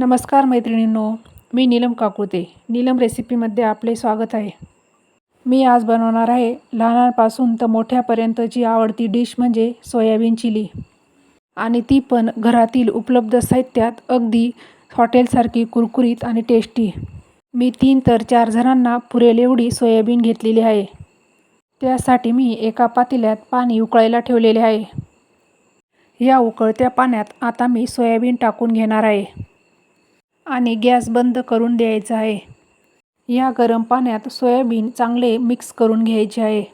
नमस्कार मैत्रिणींनो मी नीलम काकुळते. नीलम रेसिपीमध्ये आपले स्वागत आहे. मी आज बनवणार आहे लहानांपासून तर मोठ्यापर्यंतची आवडती डिश म्हणजे सोयाबीन चिली. आणि ती पण घरातील उपलब्ध साहित्यात अगदी हॉटेलसारखी कुरकुरीत आणि टेस्टी. मी तीन तर चार जणांना पुरेल एवढी सोयाबीन घेतलेली आहे. त्यासाठी मी एका पातेल्यात पाणी उकळायला ठेवलेले आहे. या उकळत्या पाण्यात आता मी सोयाबीन टाकून घेणार आहे. आणि गॅस बंद करून द्यायचा आहे. या गरम पाण्यात सोयाबीन चांगले मिक्स करून घ्यायचे आहे.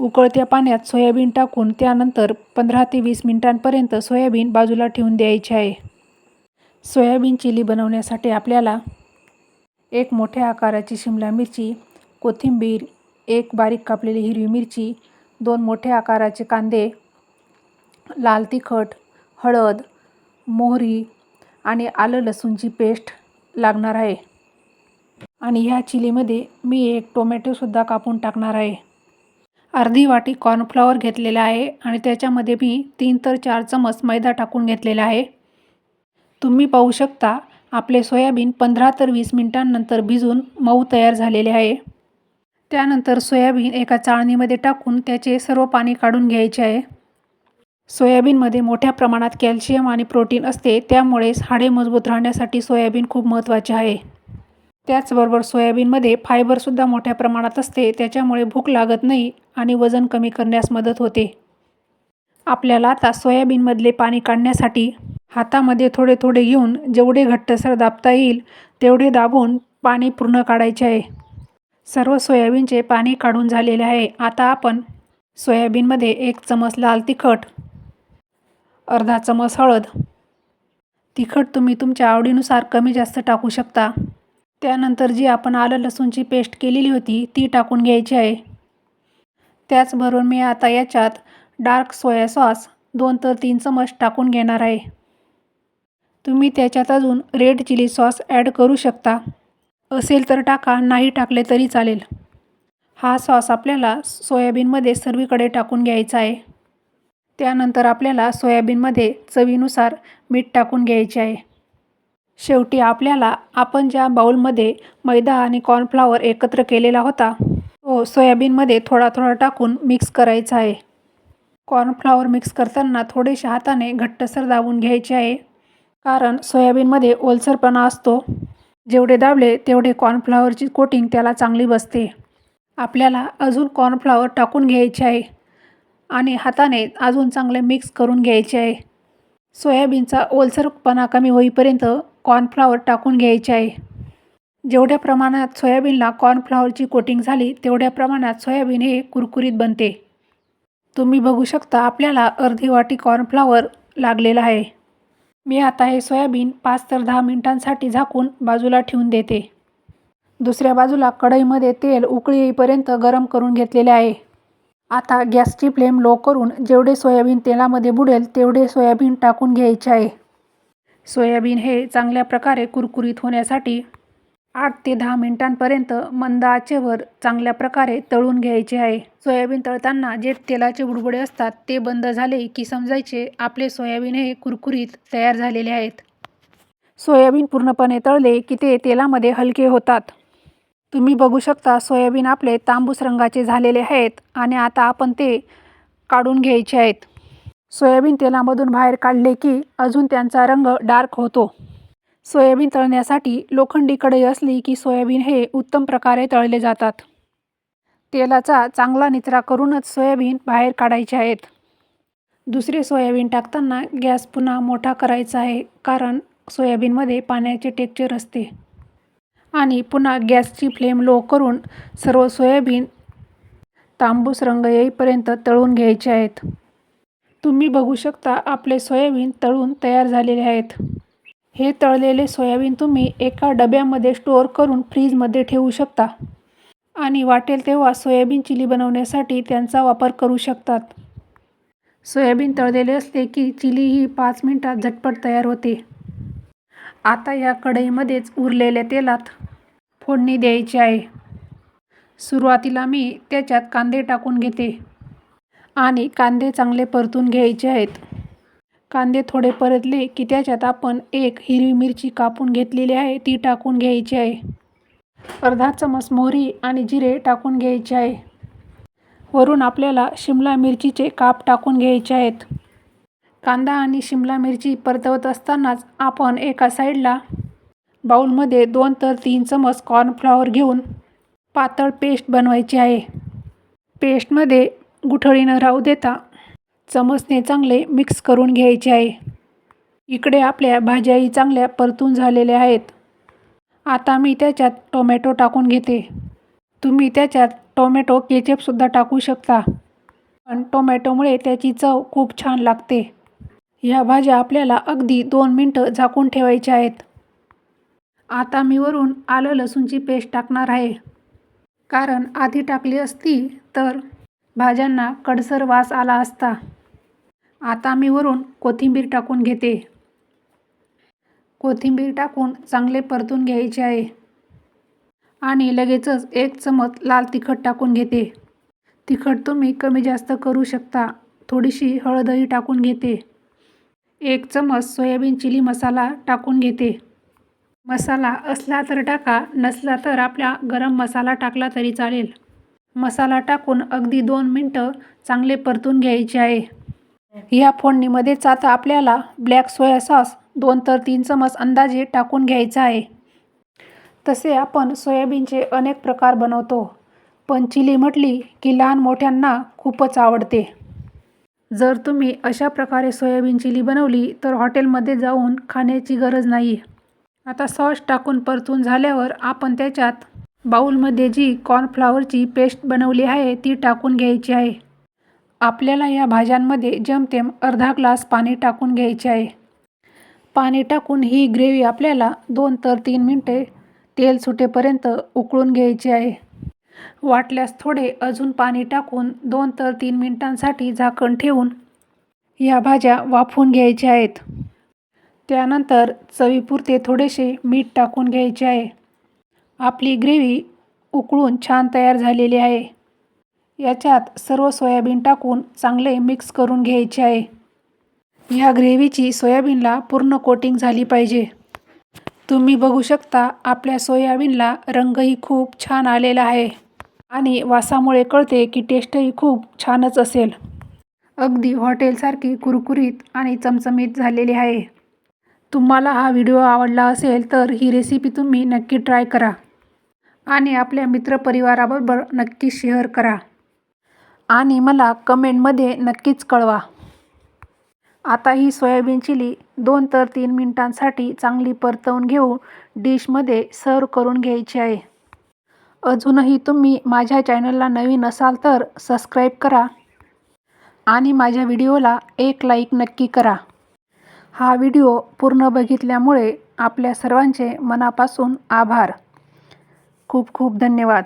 उकळत्या पाण्यात सोयाबीन टाकून त्यानंतर पंधरा ते वीस मिनटांपर्यंत सोयाबीन बाजूला ठेवून द्यायचे आहे. सोयाबीन चिली बनवण्यासाठी आपल्याला एक मोठ्या आकाराची शिमला मिरची कोथिंबीर एक बारीक कापलेली हिरवी मिरची दोन मोठ्या आकाराचे कांदे लाल तिखट हळद मोहरी आणि आलं लसूणची पेस्ट लागणार आहे. आणि ह्या चिलीमध्ये मी एक टोमॅटोसुद्धा कापून टाकणार आहे. अर्धी वाटी कॉर्नफ्लॉवर घेतलेला आहे आणि त्याच्यामध्ये मी तीन तर चार चमच मैदा टाकून घेतलेला आहे. तुम्ही पाहू शकता आपले सोयाबीन पंधरा तर वीस मिनटांनंतर भिजून मऊ तयार झालेले आहे. त्यानंतर सोयाबीन एका चाळणीमध्ये टाकून त्याचे सर्व पाणी काढून घ्यायचे आहे. सोयाबीनमध्ये मोठ्या प्रमाणात कॅल्शियम आणि प्रोटीन असते त्यामुळेच हाडे मजबूत राहण्यासाठी सोयाबीन खूप महत्त्वाचे आहे. त्याचबरोबर सोयाबीनमध्ये फायबरसुद्धा मोठ्या प्रमाणात असते त्याच्यामुळे भूक लागत नाही आणि वजन कमी करण्यास मदत होते. आपल्याला आता सोयाबीनमधले पाणी काढण्यासाठी हातामध्ये थोडे थोडे घेऊन जेवढे घट्टसर दाबता येईल तेवढे दाबून पाणी पूर्ण काढायचे आहे. सर्व सोयाबीनचे पाणी काढून झालेले आहे. आता आपण सोयाबीनमध्ये एक चमच लाल तिखट अर्धा चमच हळद. तिखट तुम्ही तुमच्या आवडीनुसार कमी जास्त टाकू शकता. त्यानंतर जी आपण आलं लसूणची पेस्ट केलेली होती ती टाकून घ्यायची आहे. त्याचबरोबर मी आता याच्यात डार्क सोया सॉस दोन तर तीन चमच टाकून घेणार आहे. तुम्ही त्याच्यात अजून रेड चिली सॉस ॲड करू शकता. असेल तर टाका नाही टाकले तरी चालेल. हा सॉस आपल्याला सोयाबीनमध्ये सर्वीकडे टाकून घ्यायचा आहे. त्यानंतर आपल्याला सोयाबीनमध्ये चवीनुसार मीठ टाकून घ्यायचे आहे. शेवटी आपल्याला आपण ज्या बाऊलमध्ये मैदा आणि कॉर्नफ्लॉवर एकत्र केलेला होता तो सोयाबीनमध्ये थोडा थोडा टाकून मिक्स करायचा आहे. कॉर्नफ्लॉवर मिक्स करताना थोडेशा हाताने घट्टसर दाबून घ्यायचे आहे कारण सोयाबीनमध्ये ओलसरपणा असतो. जेवढे दाबले तेवढे कॉर्नफ्लॉवरची कोटिंग त्याला चांगली बसते. आपल्याला अजून कॉर्नफ्लॉवर टाकून घ्यायचे आहे. आणि हाताने अजून चांगले मिक्स करून घ्यायचे आहे. सोयाबीनचा ओलसरपणा कमी होईपर्यंत कॉर्नफ्लॉवर टाकून घ्यायचे आहे. जेवढ्या प्रमाणात सोयाबीनला कॉर्नफ्लॉवरची कोटिंग झाली तेवढ्या प्रमाणात सोयाबीन हे कुरकुरीत बनते. तुम्ही बघू शकता आपल्याला अर्धी वाटी कॉर्नफ्लॉवर लागलेला आहे. मी आता हे सोयाबीन पाच तर दहा मिनिटांसाठी झाकून बाजूला ठेवून देते. दुसऱ्या बाजूला कढईमध्ये तेल उकळी येईपर्यंत गरम करून घेतलेले आहे. आता गॅसची फ्लेम लो करून जेवढे सोयाबीन तेलामध्ये बुडेल तेवढे सोयाबीन टाकून घ्यायचे आहे. सोयाबीन हे चांगल्या प्रकारे कुरकुरीत होण्यासाठी आठ ते दहा मिनिटांपर्यंत मंद आचेवर चांगल्या प्रकारे तळून घ्यायचे आहे. सोयाबीन तळताना जे तेलाचे बुडबुडे असतात ते बंद झाले की समजायचे आपले सोयाबीन हे कुरकुरीत तयार झालेले आहेत. सोयाबीन पूर्णपणे तळले की ते तेलामध्ये हलके होतात. तुम्ही बघू शकता सोयाबीन आपले तांबूस रंगाचे झालेले आहेत आणि आता आपण ते काढून घ्यायचे आहेत. सोयाबीन तेलामधून बाहेर काढले की अजून त्यांचा रंग डार्क होतो. सोयाबीन तळण्यासाठी लोखंडी कढई असली की सोयाबीन हे उत्तम प्रकारे तळले जातात. तेलाचा चांगला निचरा करूनच सोयाबीन बाहेर काढायचे आहेत. दुसरे सोयाबीन टाकताना गॅस पुन्हा मोठा करायचा आहे कारण सोयाबीनमध्ये पाण्याचे टेक्चर असते. आणि पुन्हा गॅसची फ्लेम लो करून सर्व सोयाबीन तांबूस रंग येईपर्यंत तळून घ्यायचे आहेत. तुम्ही बघू शकता आपले सोयाबीन तळून तयार झालेले आहेत. हे तळलेले सोयाबीन तुम्ही एका डब्यामध्ये स्टोअर करून फ्रीजमध्ये ठेवू शकता. आणि वाटेल तेव्हा सोयाबीन चिली बनवण्यासाठी त्यांचा वापर करू शकतात. सोयाबीन तळलेले असले की चिली ही पाच मिनटात झटपट तयार होते. आता या कढईमध्येच उरलेल्या तेलात फोडणी द्यायची आहे? सुरुवातीला मी त्याच्यात कांदे टाकून घेते. आणि कांदे चांगले परतून घ्यायचे आहेत. कांदे थोडे परतले की त्याच्यात आपण एक हिरवी मिरची कापून घेतलेली आहे ती टाकून घ्यायची आहे. अर्धा चमच मोहरी आणि जिरे टाकून घ्यायचे आहे. वरून आपल्याला शिमला मिरचीचे काप टाकून घ्यायचे आहेत. कांदा आणि शिमला मिरची परतवत असतानाच आपण एका साईडला बाऊलमध्ये दोन तर तीन चमच कॉर्नफ्लॉवर घेऊन पातळ पेस्ट बनवायची आहे. पेस्टमध्ये गुठळी न राहू देता चमचने चांगले मिक्स करून घ्यायचे आहे. इकडे आपल्या भाज्याही चांगल्या परतून झालेल्या आहेत. आता मी त्याच्यात टोमॅटो टाकून घेते. तुम्ही त्याच्यात टोमॅटो केचपसुद्धा टाकू शकता. पण टोमॅटोमुळे त्याची चव खूप छान लागते. ह्या भाज्या आपल्याला अगदी दोन मिनटं झाकून ठेवायच्या आहेत. आता मी वरून आलं लसूणची पेस्ट टाकणार आहे. कारण आधी टाकली असती तर भाज्यांना कडसर वास आला असता. आता मी वरून कोथिंबीर टाकून घेते. कोथिंबीर टाकून चांगले परतून घ्यायचे आहे. आणि लगेचच एक चमच लाल तिखट टाकून घेते. तिखट तुम्ही कमी जास्त करू शकता. थोडीशी हळदही टाकून घेते. एक चमच सोयाबीन चिली मसाला टाकून घेते. मसाला असला तर टाका नसला तर आपला गरम मसाला टाकला तरी चालेल. मसाला टाकून अगदी दोन मिनटं चांगले परतून घ्यायचे आहे. ह्या फोडणीमध्येच आता आपल्याला ब्लॅक सोया सॉस दोन तर तीन चमच अंदाजे टाकून घ्यायचा आहे. तसे आपण सोयाबीनचे अनेक प्रकार बनवतो पण चिली म्हटली की लहान मोठ्यांना खूपच आवडते. जर तुम्ही अशा प्रकारे सोयाबीन चिली बनवली तर हॉटेलमध्ये जाऊन खाण्याची गरज नाही. आता सॉस टाकून परतून झाल्यावर आपण त्याच्यात बाऊलमध्ये जी कॉर्नफ्लॉवरची पेस्ट बनवली आहे ती टाकून घ्यायची आहे. आपल्याला या भाज्यांमध्ये जमतेम अर्धा ग्लास पाणी टाकून घ्यायचे आहे. पाणी टाकून ही ग्रेव्ही आपल्याला दोन तर तीन मिनटे तेल सुटेपर्यंत उकळून घ्यायची आहे. वाटल्यास थोडे अजून पाणी टाकून दोन तर तीन मिनटांसाठी झाकण ठेवून या भाज्या वाफवून घ्यायच्या आहेत. त्यानंतर चवीपुरते थोडेसे मीठ टाकून घ्यायचे आहे. आपली ग्रेव्ही उकळून छान तयार झालेली आहे. याच्यात सर्व सोयाबीन टाकून चांगले मिक्स करून घ्यायचे आहे. ह्या ग्रेव्हीची सोयाबीनला पूर्ण कोटिंग झाली पाहिजे. तुम्ही बघू शकता आपल्या सोयाबीनला रंगही खूप छान आलेला आहे आणि वासामुळे कळते की टेस्टही खूप छानच असेल. अगदी हॉटेलसारखी कुरकुरीत आणि चमचमीत झालेली आहे. तुम्हाला हा व्हिडिओ आवडला असेल तर ही रेसिपी तुम्ही नक्की ट्राय करा. आणि आपल्या मित्रपरिवाराबरोबर नक्की शेअर करा. आणि मला कमेंटमध्ये नक्कीच कळवा. आता ही सोयाबीन चिली दोन तर तीन मिनटांसाठी चांगली परतवून घेऊन डिशमध्ये सर्व करून घ्यायची आहे. अजूनही तुम्ही माझ्या चॅनलला नवीन असाल तर सबस्क्राईब करा. आणि माझ्या व्हिडिओला एक लाईक नक्की करा. हा व्हिडिओ पूर्ण बघितल्यामुळे आपल्या सर्वांचे मनापासून आभार. खूप खूप धन्यवाद.